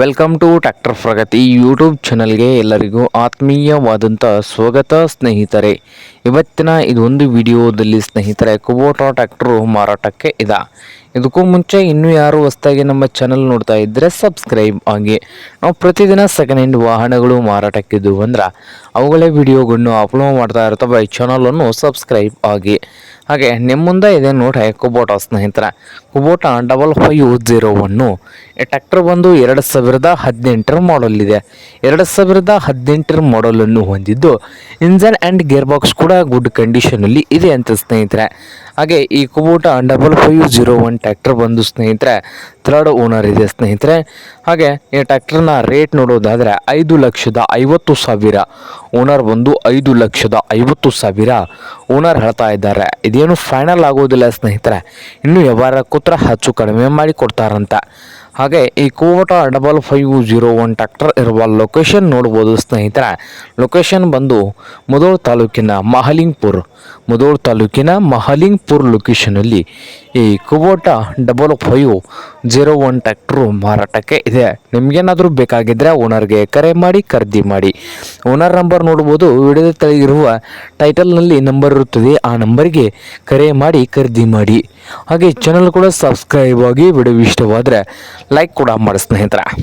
Welcome to tractor Pragati YouTube ಚಾನಲ್ಗೆ ಎಲ್ಲರಿಗೂ ಆತ್ಮೀಯವಾದಂಥ ಸ್ವಾಗತ ಸ್ನೇಹಿತರೆ. ಇವತ್ತಿನ ಇದೊಂದು ವಿಡಿಯೋದಲ್ಲಿ ಸ್ನೇಹಿತರೆ ಕುಬೋಟಾ ಟ್ಯಾಕ್ಟ್ರು ಮಾರಾಟಕ್ಕೆ ಇದೆ. ಇದಕ್ಕೂ ಮುಂಚೆ ಇನ್ನೂ ಯಾರು ಹೊಸದಾಗಿ ನಮ್ಮ ಚಾನಲ್ ನೋಡ್ತಾ ಇದ್ದರೆ ಸಬ್ಸ್ಕ್ರೈಬ್ ಆಗಿ. ನಾವು ಪ್ರತಿದಿನ ಸೆಕೆಂಡ್ ಹ್ಯಾಂಡ್ ವಾಹನಗಳು ಮಾರಾಟಕ್ಕಿದ್ದು ಅಂದ್ರೆ ಅವುಗಳೇ ವಿಡಿಯೋಗಳನ್ನು ಅಪ್ಲೋಡ್ ಮಾಡ್ತಾ ಇರ್ತವೆ ಈ ಚಾನಲನ್ನು ಸಬ್ಸ್ಕ್ರೈಬ್ ಆಗಿ. ಹಾಗೆ ನಿಮ್ಮ ಮುಂದೆ ಇದೆ ನೋಡಿ ಕುಬೋಟ ಸ್ನೇಹಿತರೆ. Kubota double five zero one ಈ ಟ್ರ್ಯಾಕ್ಟರ್ ಬಂದು ಎರಡು ಸಾವಿರದ ಹದಿನೆಂಟರ ಮಾಡಲ್ ಇದೆ. ಎರಡು ಸಾವಿರದ ಹದಿನೆಂಟರ ಮಾಡಲನ್ನು ಹೊಂದಿದ್ದು ಇಂಜನ್ ಆ್ಯಂಡ್ ಗೇರ್ ಬಾಕ್ಸ್ ಕೂಡ ಗುಡ್ ಕಂಡೀಷನಲ್ಲಿ ಇದೆ ಅಂತ ಸ್ನೇಹಿತರೆ. ಹಾಗೆ ಈ Kubota double five zero one tractor ಬಂದು ಸ್ನೇಹಿತರೆ ಥರ್ಡ್ ಓನರ್ ಇದೆ ಸ್ನೇಹಿತರೆ. ಹಾಗೆ ಈ ಟ್ಯಾಕ್ಟರ್ನ ರೇಟ್ ನೋಡೋದಾದರೆ ಐದು ಲಕ್ಷದ ಐವತ್ತು ಸಾವಿರ. ಓನರ್ ಬಂದು ಐದು ಲಕ್ಷದ ಐವತ್ತು ಸಾವಿರ. ಓನರ್ ಹೇಳ್ತಾ ಇದ್ದಾರೆ, ಇದೇನು ಫೈನಲ್ ಆಗೋದಿಲ್ಲ ಸ್ನೇಹಿತರೆ. ಇನ್ನು ವ್ಯವಹಾರ ಕೂತ್ರ ಹೆಚ್ಚು ಕಡಿಮೆ ಮಾಡಿ ಕೊಡ್ತಾರಂತ ಹಾಗೆ ಈ ಕೋಟ double five zero one tractor ಇರುವ ಲೊಕೇಶನ್ ನೋಡ್ಬೋದು ಸ್ನೇಹಿತರೆ. ಲೊಕೇಶನ್ ಬಂದು ಮುದೋಳ್ ತಾಲೂಕಿನ ಮಹಲಿಂಗ್ಪುರ್, ಮುದೋಳ್ ತಾಲೂಕಿನ ಮಹಲಿಂಗ್ಪುರ್ ಲೊಕೇಶನಲ್ಲಿ ಈ Kubota double five zero one tractor ಮಾರಾಟಕ್ಕೆ ಇದೆ. ನಿಮಗೇನಾದರೂ ಬೇಕಾಗಿದ್ದರೆ ಓನರ್ಗೆ ಕರೆ ಮಾಡಿ, ಖರೀದಿ ಮಾಡಿ. ಓನರ್ ನಂಬರ್ ನೋಡ್ಬೋದು ವಿಡಿಯೋ ತೆಗೆದಿರುವ ಟೈಟಲ್ನಲ್ಲಿ ನಂಬರ್ ಇರುತ್ತದೆ. ಆ ನಂಬರ್ಗೆ ಕರೆ ಮಾಡಿ, ಖರೀದಿ ಮಾಡಿ. ಹಾಗೆ ಚಾನಲ್ ಕೂಡ ಸಬ್ಸ್ಕ್ರೈಬ್ ಆಗಿ ವಿಡಿಯೋ ಇಷ್ಟವಾದರೆ ಲೈಕ್ ಕೂಡ ಮಾಡಿ ಸ್ನೇಹಿತರೆ.